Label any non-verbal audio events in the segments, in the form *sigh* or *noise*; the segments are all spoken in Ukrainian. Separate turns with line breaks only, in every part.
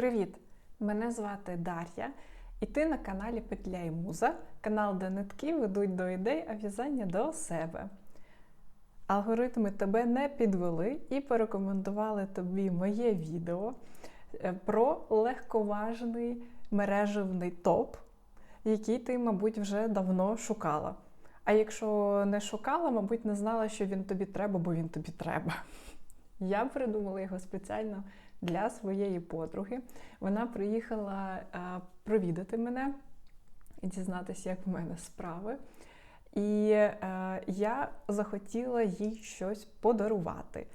Привіт! Мене звати Дар'я, і ти на каналі Петля і Муза, канал, де нитки ведуть до ідей, а в'язання до себе. Алгоритми тебе не підвели і порекомендували тобі моє відео е, про легковажний мережевний топ, який ти, мабуть, вже давно шукала. А якщо не шукала, мабуть, не знала, що він тобі треба, бо він тобі треба. Я придумала його спеціально для своєї подруги. Вона приїхала провідати мене і дізнатися, як в мене справи. І е, я захотіла їй щось подарувати.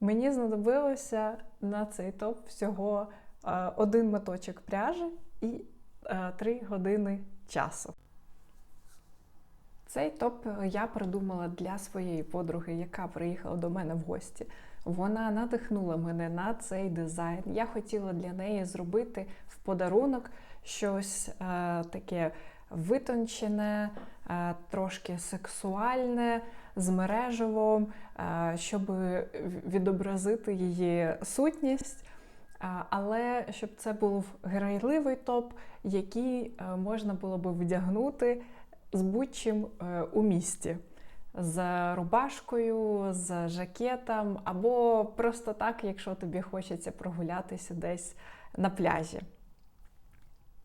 Мені знадобилося на цей топ всього е, один моточок пряжі і е, три години часу. Цей топ я придумала для своєї подруги, яка приїхала до мене в гості. Вона надихнула мене на цей дизайн. Я хотіла для неї зробити в подарунок щось е, таке витончене, е, трошки сексуальне, з мереживом, е, щоб відобразити її сутність. Е, Але щоб це був грайливий топ, який е, можна було би вдягнути з будь-чим е, у місті. З рубашкою, з жакетом, або просто так, якщо тобі хочеться прогулятися десь на пляжі.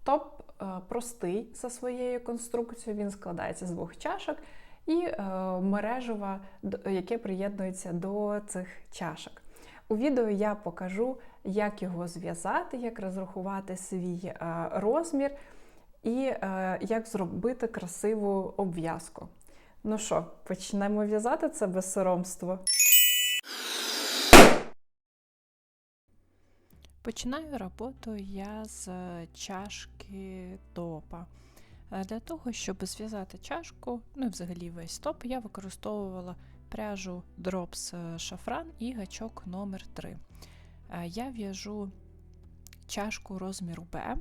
Топ е, простий за своєю конструкцією, він складається з двох чашок і е, мережева, яке приєднується до цих чашок. У відео я покажу, як його зв'язати, як розрахувати свій е, розмір і як зробити красиву обв'язку. Ну що, почнемо в'язати це безсоромство?
Починаю роботу я з чашки топа. Е, Для того, щоб зв'язати чашку, ну і взагалі весь топ, я використовувала пряжу Drops Шафран і гачок номер 3 Я в'яжу чашку розміру Б.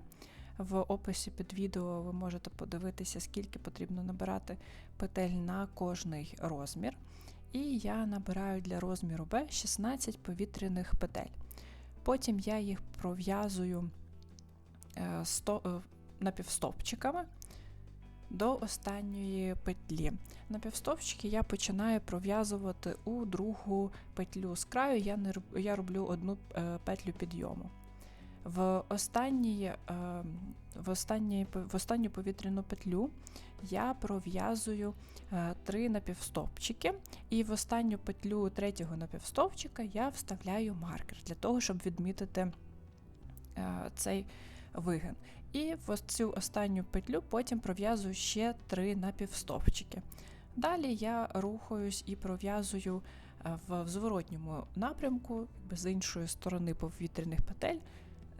В описі під відео ви можете подивитися, скільки потрібно набирати петель на кожний розмір. І я набираю для розміру Б 16 повітряних петель. Потім я їх пров'язую е, е, напівстопчиками до останньої петлі. Напівстопчики я починаю пров'язувати у другу петлю з краю, я, не, я роблю одну е, петлю підйому. В, останній, е, в, останній, в останню повітряну петлю я пров'язую е, три напівстопчики, і в останню петлю третього напівстовпчика я вставляю маркер для того, щоб відмітити е, цей вигин. І в цю останню петлю потім пров'язую ще три напівстовпчики. Далі я рухаюсь і пров'язую в зворотньому напрямку, з іншої сторони повітряних петель.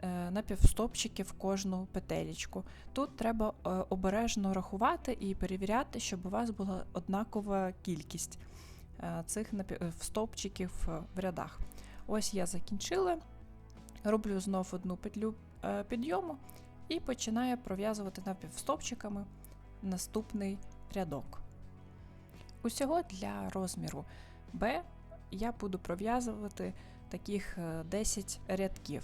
Е, Напівстопчики в кожну петелечку. Тут треба е, обережно рахувати і перевіряти, щоб у вас була однакова кількість е, цих е, в рядах. Ось я закінчила, роблю знов одну петлю підйому і починаю пров'язувати напівстовпчиками наступний рядок. Усього для розміру B я буду пров'язувати таких е, 10 рядків.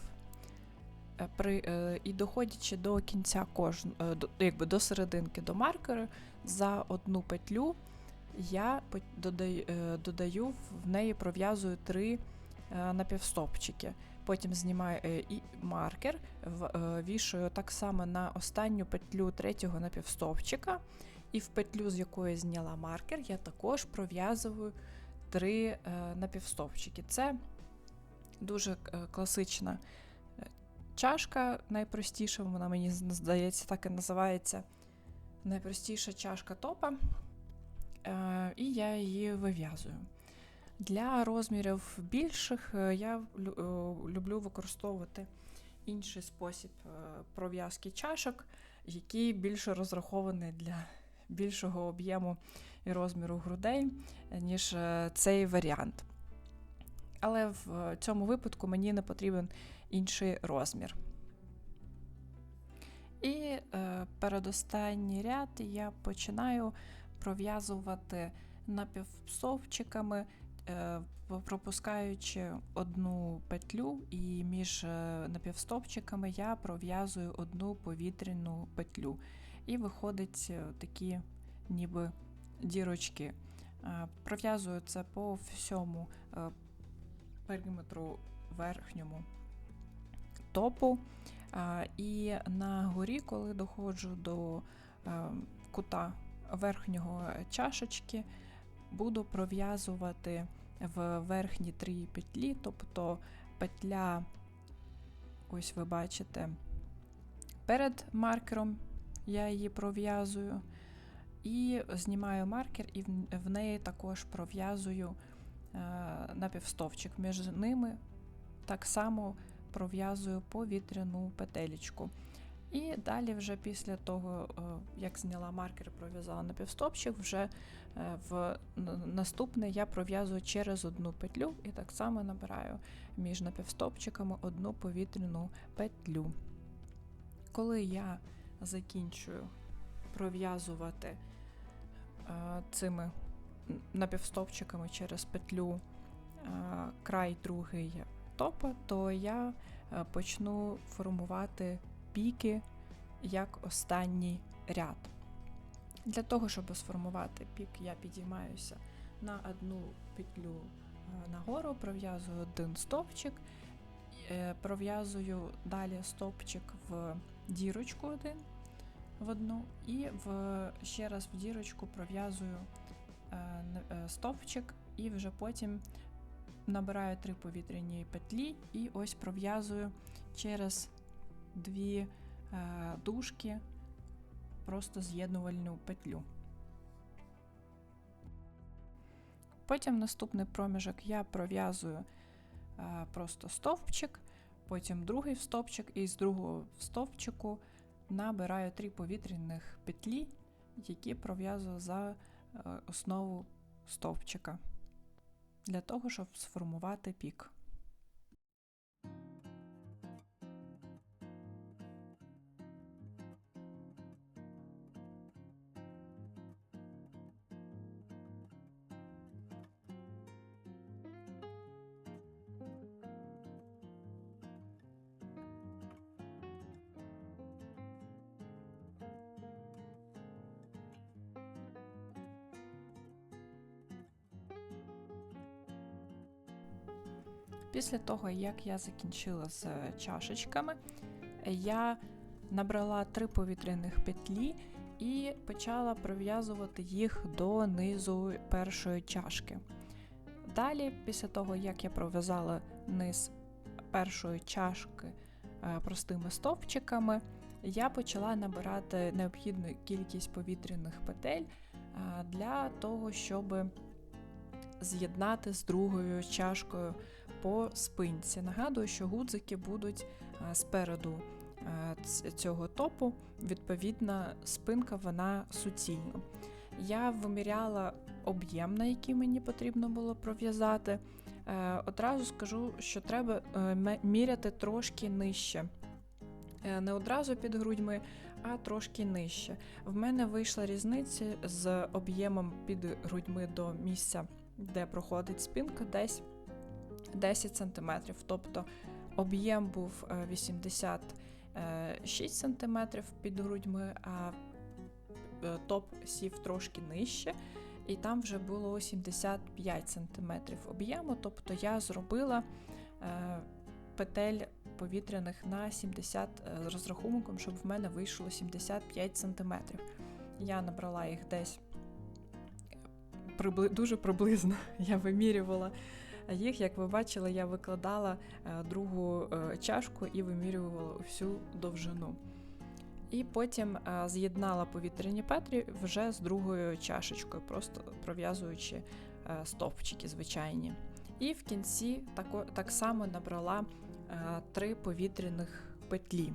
Е, При, е, і доходячи до кінця кожн, е, якби до серединки до маркера, за одну петлю я додаю, додаю в неї пров'язую три напівстопчики. Потім знімаю і маркер, вішаю так само на останню петлю третього напівстопчика, і в петлю, з якої зняла маркер, я також пров'язую три напівстопчики. Це дуже класична чашка, найпростіша, вона мені здається, так і називається. Найпростіша чашка топа, е, і я її вив'язую. Для розмірів більших е, я е, люблю використовувати інший спосіб пров'язки чашок, який більше розрахований для більшого об'єму і розміру грудей, ніж цей варіант. Але в цьому випадку мені не потрібен інший розмір. І е, передостанній ряд я починаю пров'язувати напівстовпчиками е, пропускаючи одну петлю, і між е, напівстопчиками я пров'язую одну повітряну петлю. І виходить е, такі ніби дірочки. Е, Пров'язую це по всьому е, периметру верхньому топу. І на горі, коли доходжу до е, кута верхнього чашечки, буду пров'язувати в верхні три петлі, тобто петля, ось ви бачите, перед маркером я її пров'язую. І знімаю маркер, і в- неї також пров'язую напівстовчик. Між ними так само пров'язую повітряну петелечку. І далі, вже після того, е, як зняла маркер пров'язала напівстопчик, вже е, в наступне я пров'язую через одну петлю і так само набираю між напівстопчиками одну повітряну петлю. Коли я закінчую пров'язувати е, цими напівстопчиками через петлю е, край другий топа, то я е, почну формувати піки як останній ряд. Для того, щоб сформувати пік, я підіймаюся на одну петлю е, нагору, пров'язую один стовпчик, пров'язую далі стовпчик в дірочку один в одну, і в, ще раз в дірочку пров'язую стовпчик, і вже потім набираю три повітряні петлі і ось пров'язую через дві е, дужки просто з'єднувальну петлю. Потім наступний проміжок я пров'язую е, просто стовпчик, потім другий стовпчик, і з другого стовпчику набираю три повітряних петлі, які пров'язую за е, основу стовпчика для того, щоб сформувати пік. Після того, як я закінчила з е, чашечками, я набрала три повітряних петлі і почала пров'язувати їх до низу першої чашки. Далі, після того, як я пров'язала низ першої чашки е, простими стовпчиками, я почала набирати необхідну кількість повітряних петель е, для того, щоб з'єднати з другою чашкою по спинці. Нагадую, що гудзики будуть е, спереду е, цього топу, відповідно, спинка вона суцільна. Я виміряла об'єм, на який мені потрібно було пров'язати. Е, Одразу скажу, що треба міряти трошки нижче. Не одразу під грудьми, а трошки нижче. В мене вийшла різниця з об'ємом під грудьми до місця, де проходить спинка, десь 10 см. Тобто об'єм був е, 86 см під грудьми, а е, топ сів трошки нижче, і там вже було 75 см об'єму. Тобто я зробила е, петель повітряних на 70 е, з розрахунком, щоб в мене вийшло 75 см. Я набрала їх десь дуже приблизно. *laughs* Я вимірювала їх, як ви бачили, я викладала е, другу е, чашку і вимірювала всю довжину. І потім е, з'єднала повітряні петлі вже з другою чашечкою, просто пров'язуючи стовпчики звичайні. І в кінці так само набрала три повітряних петлі.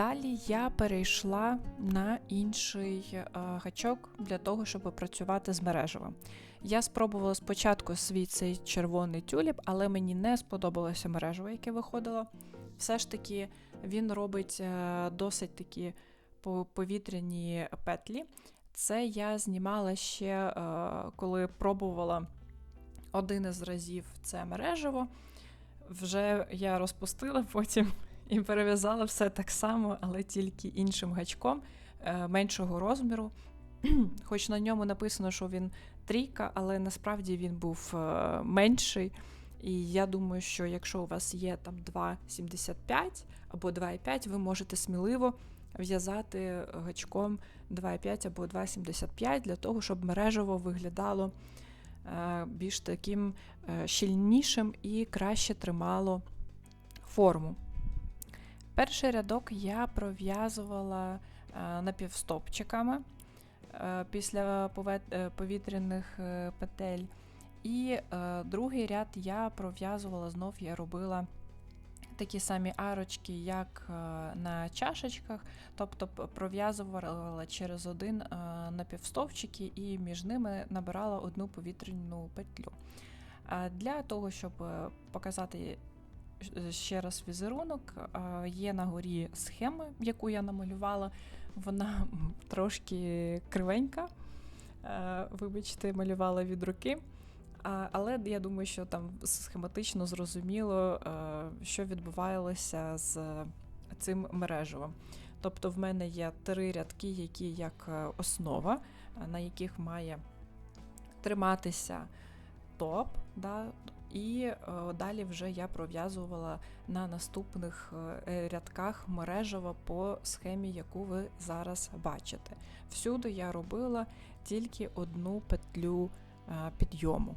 Далі я перейшла на інший е, гачок для того, щоб працювати з мережевим. Я спробувала спочатку свій цей червоний тюліп, але мені не сподобалося мережево, яке виходило. Все ж таки, він робить е, досить такі повітряні петлі. Це я знімала ще, е, коли пробувала один із разів це мережево. Вже я розпустила потім і перев'язала все так само, але тільки іншим гачком е, меншого розміру. *clears throat* Хоч на ньому написано, що він трійка, але насправді він був е, менший. І я думаю, що якщо у вас є там 2,75 або 2,5, ви можете сміливо в'язати гачком 2,5 або 2,75 для того, щоб мережево виглядало е, більш таким щільнішим і краще тримало форму. Перший рядок я пров'язувала е, напівстопчиками е, після е, повітряних петель. І другий ряд я пров'язувала, знов я робила такі самі арочки, як на чашечках, тобто пров'язувала через один напівстовпчики і між ними набирала одну повітряну петлю. Для того, щоб показати ще раз візерунок, є на горі схема, яку я намалювала. Вона трошки кривенька. Е, Вибачте, малювала від руки. Але я думаю, що там схематично зрозуміло, е, що відбувалося з цим мережевим. Тобто в мене є три рядки, які як е, основа, на яких має триматися топ. Да, і е, далі вже я пров'язувала на наступних е, рядках мережево по схемі, яку ви зараз бачите. Всюди я робила тільки одну петлю е, підйому.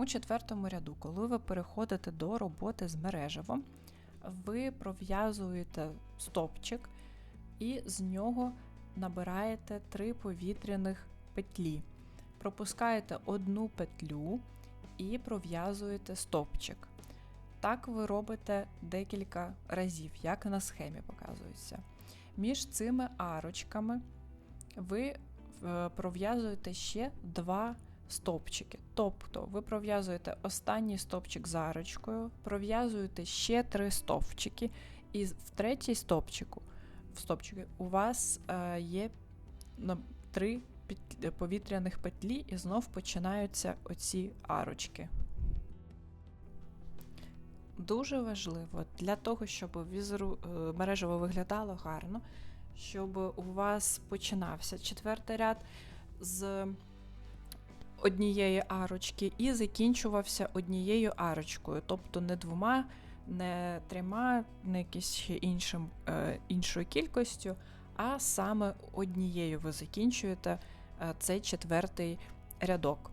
У четвертому ряду, коли ви переходите до роботи з мережевом, ви пров'язуєте стопчик і з нього набираєте три повітряних петлі. Пропускаєте одну петлю і пров'язуєте стопчик. Так ви робите декілька разів, як на схемі показується. Між цими арочками ви е, пров'язуєте ще два стопчики. Тобто ви пров'язуєте останній стопчик з арочкою, пров'язуєте ще три стовпчики, і в третій стопчику в стопчики у вас е, є три повітряних петлі, і знов починаються оці арочки. Дуже важливо для того, щоб візеру е, мережево виглядало гарно, щоб у вас починався четвертий ряд з однієї арочки і закінчувався однією арочкою, тобто не двома, не трьома, не якісь ще іншим, е, іншою кількістю, а саме однією ви закінчуєте е, цей четвертий рядок.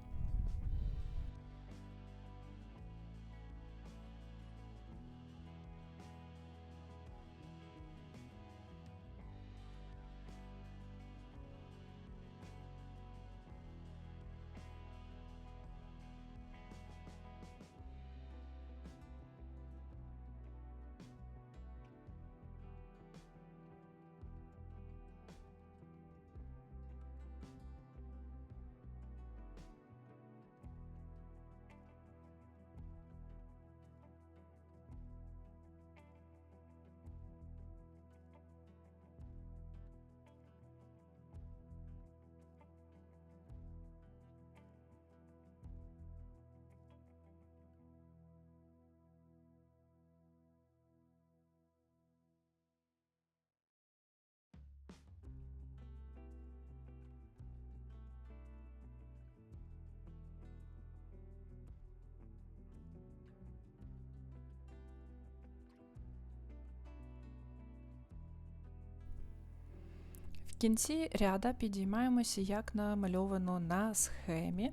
Кінці ряда підіймаємося, як намальовано на схемі,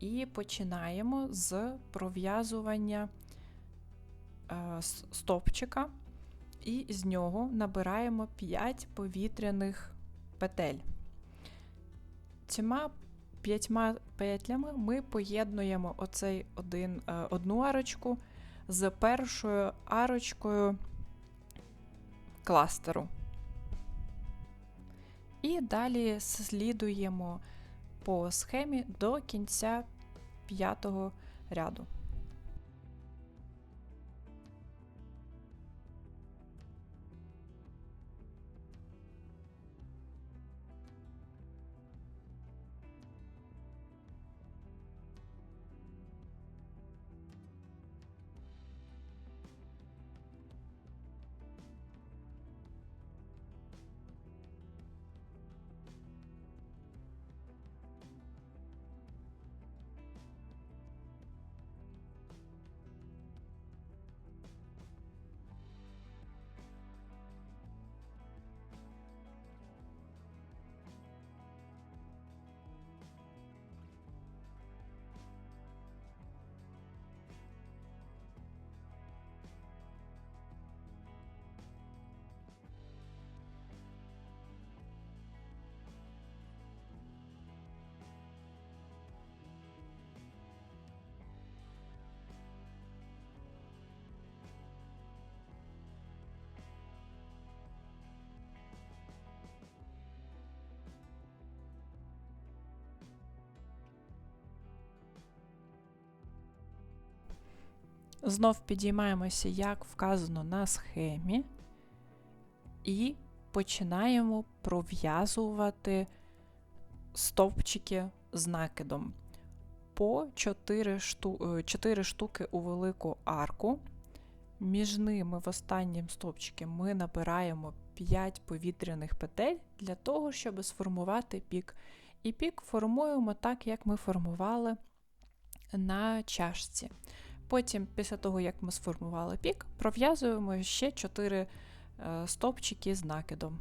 і починаємо з пров'язування е, с- і з нього набираємо 5 повітряних петель. Цими п'ятьма петлями ми поєднуємо оцей один, е, одну арочку з першою арочкою кластеру. І далі слідуємо по схемі до кінця п'ятого ряду. Знов підіймаємося, як вказано на схемі, і починаємо пров'язувати стовпчики з накидом. По 4, шту... 4 штуки у велику арку. Між ними в останнім стовпчику ми набираємо 5 повітряних петель для того, щоб сформувати пік. І пік формуємо так, як ми формували на чашці. Потім, після того, як ми сформували пік, пров'язуємо ще 4 е, стовпчики з накидом.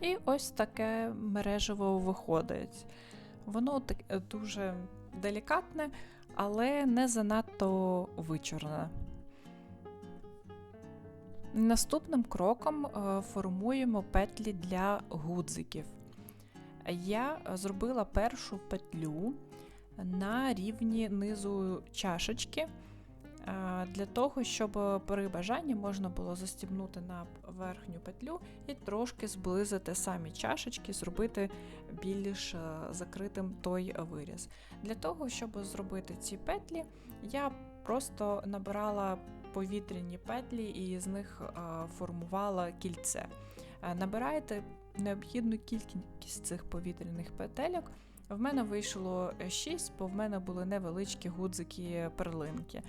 І ось таке мережево виходить. Воно так, е, дуже делікатне, але не занадто вичорне. Наступним кроком е, формуємо петлі для гудзиків. Я зробила першу петлю на рівні низу чашечки, е, для того, щоб при бажанні можна було застібнути на верхню петлю і трошки зблизити самі чашечки, зробити більш е, закритим той виріз. Для того, щоб зробити ці петлі, я просто набирала повітряні петлі і з них е, формувала кільце. Е, Набираєте необхідну кількість цих повітряних петельок. В мене вийшло 6, бо в мене були невеличкі гудзики перлинки. Е,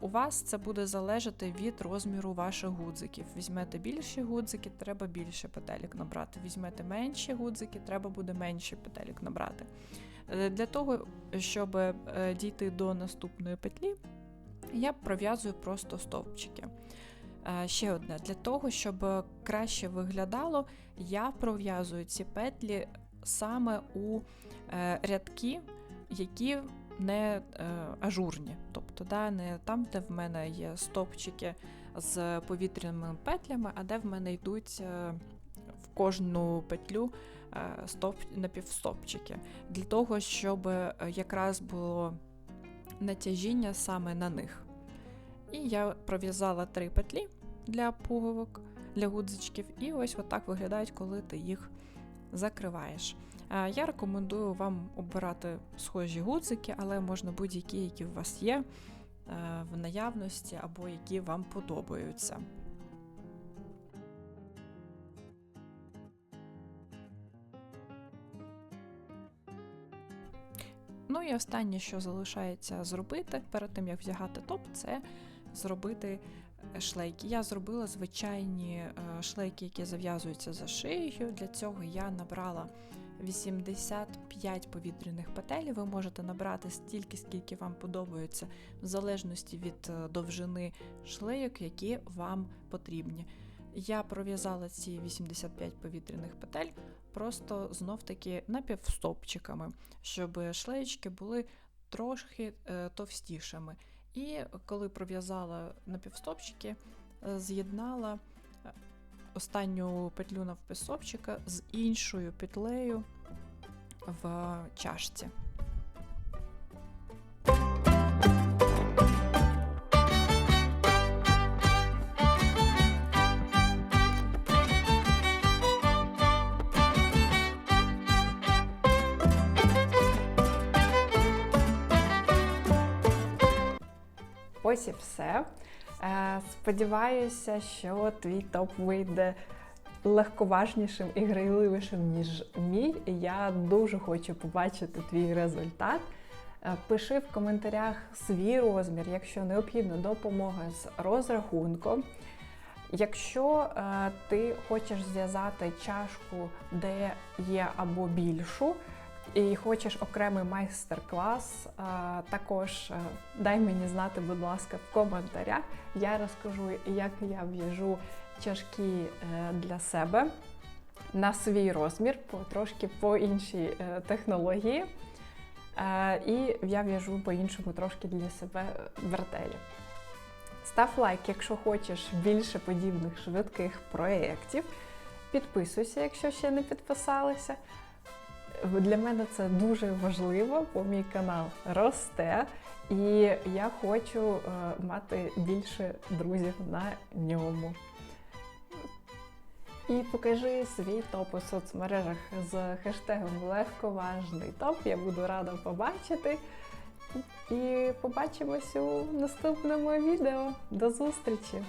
У вас це буде залежати від розміру ваших гудзиків. Візьмете більші гудзики, треба більше петелек набрати. Візьмете менші гудзики, треба буде менше петелек набрати. Е, Для того, щоб е, дійти до наступної петлі, я пров'язую просто стовпчики. Е, Ще одне, для того, щоб краще виглядало, я пров'язую ці петлі саме у е, рядки, які не е, ажурні. Тобто, да, не там, де в мене є стовпчики з повітряними петлями, а де в мене йдуть е, в кожну петлю е, стовп, напівстовпчики. Для того, щоб е, якраз було натяжіння саме на них. І я пров'язала три петлі для пуговок, для гудзичків, і ось отак виглядають, коли ти їх закриваєш. Е, Я рекомендую вам обирати схожі гудзики, але можна будь-які, які у вас є е, в наявності або які вам подобаються. Ну і останнє, що залишається зробити перед тим, як вдягати топ, це зробити е, шлейки. Я зробила звичайні шлейки, які зав'язуються за шиєю. Для цього я набрала 85 повітряних петель. Ви можете набрати стільки, скільки вам подобається, в залежності від е, довжини шлейок, які вам потрібні. Я пров'язала ці 85 повітряних петель просто знов-таки напівстопчиками, щоб шлеєчки були трошки е, товстішими. І коли пров'язала напівстопчики, е, з'єднала останню петлю навписопчика з іншою петлею в чашці.
Ось і все. Е, Сподіваюся, що твій топ вийде легковажнішим і грайливішим, ніж мій. Я дуже хочу побачити твій результат. Е, Пиши в коментарях свій розмір, якщо необхідна допомога з розрахунком. Якщо е, ти хочеш зв'язати чашку, де є або більшу, і хочеш окремий майстер-клас, також дай мені знати, будь ласка, в коментарях. Я розкажу, як я в'яжу чашки е, для себе на свій розмір, трошки по іншій е, технології. Е, І я в'яжу по-іншому трошки для себе бретелі. Став лайк, якщо хочеш більше подібних швидких проєктів. Підписуйся, якщо ще не підписалися. Для мене це дуже важливо, бо мій канал росте, і я хочу е, мати більше друзів на ньому. І покажи свій топ у соцмережах з хештегом легковажний топ. Я буду рада побачити. І побачимось у наступному відео. До зустрічі!